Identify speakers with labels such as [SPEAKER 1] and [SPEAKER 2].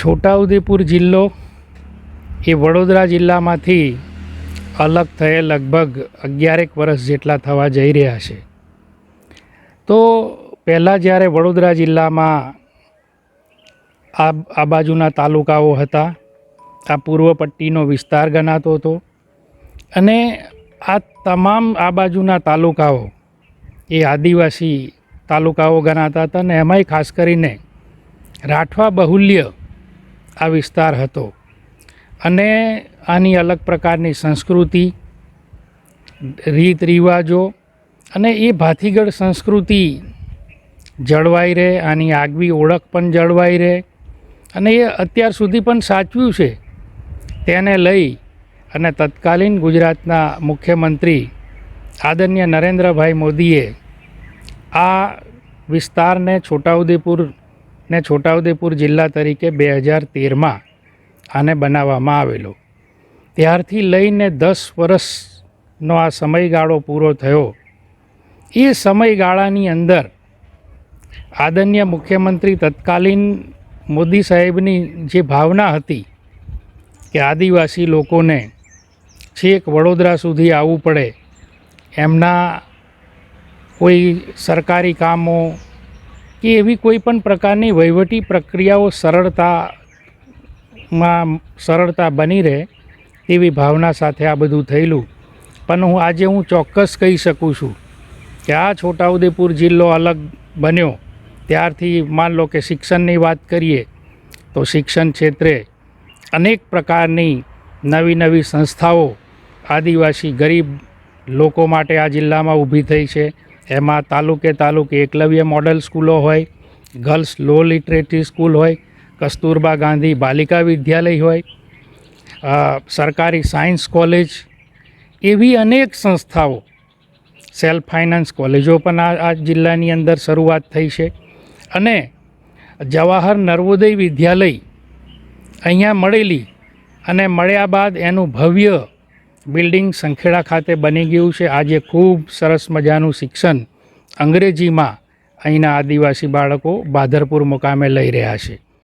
[SPEAKER 1] છોટાઉદેપુર જિલ્લો એ વડોદરા જિલ્લામાંથી અલગ થયે લગભગ અગિયારેક વર્ષ જેટલા થવા જઈ રહ્યા છે. તો પહેલાં જ્યારે વડોદરા જિલ્લામાં આ આ બાજુના તાલુકાઓ હતા, આ પૂર્વ પટ્ટીનો વિસ્તાર ગણાતો હતો અને આ તમામ આ બાજુના તાલુકાઓ એ આદિવાસી તાલુકાઓ ગણાતા હતા અને એમાંય ખાસ કરીને રાઠવા બહુલ્ય આ વિસ્તાર હતો. અને આની અલગ પ્રકારની સંસ્કૃતિ રીત રિવાજો અને એ ભાથીગઢ સંસ્કૃતિ જળવાઈ રહે, આની આગવી ઓળખ પણ જળવાઈ રહે અને એ અત્યાર સુધી પણ સાચવ્યું છે. તેને લઈ અને તત્કાલીન ગુજરાતના મુખ્યમંત્રી આદરણીય નરેન્દ્રભાઈ મોદીએ આ વિસ્તારને છોટાઉદેપુર ને છોટાઉદેપુર જિલ્લા તરીકે બે હજાર તેરમાં આને બનાવવામાં આવેલો. ત્યારથી લઈને દસ વર્ષનો આ સમયગાળો પૂરો થયો. એ સમયગાળાની અંદર આદરણીય મુખ્યમંત્રી તત્કાલીન મોદી સાહેબની જે ભાવના હતી કે આદિવાસી લોકોને છેક વડોદરા સુધી આવવું પડે, એમના કોઈ સરકારી કામો કે એવી કોઈ પણ પ્રકારની વહીવટી પ્રક્રિયાઓ સરળતામાં સરળતા બની રહે તેવી ભાવના સાથે આ બધું થયેલું. પણ હું આજે હું ચોક્કસ કહી શકું છું કે આ છોટાઉદેપુર જિલ્લો અલગ બન્યો. ત્યારથી માન લો કે શિક્ષણની વાત કરીએ તો શિક્ષણ ક્ષેત્રે અનેક પ્રકારની નવી નવી સંસ્થાઓ આદિવાસી ગરીબ લોકો માટે આ જિલ્લામાં ઊભી થઈ છે. એમાં તાલુકે તાલુકે એકલવ્ય મોડલ સ્કૂલો હોય, ગર્લ્સ લો લિટરેટરી સ્કૂલ હોય, કસ્તુરબા ગાંધી બાલિકા વિદ્યાલય હોય સરકારી સાયન્સ કોલેજ, એવી અનેક સંસ્થાઓ સેલ્ફ ફાઇનાન્સ કોલેજો પણ આ આ જિલ્લાની અંદર શરૂઆત થઈ છે. અને જવાહર નર્વોદય વિદ્યાલય અહીંયા મળેલી અને મળ્યા બાદ એનું ભવ્ય બિલ્ડિંગ સંખેડા ખાતે બની ગયું છે. આજે ખૂબ સરસ મજાનું શિક્ષણ અંગ્રેજીમાં અહીંના આદિવાસી બાળકો બાધરપુર મુકામે લઈ રહ્યા છે.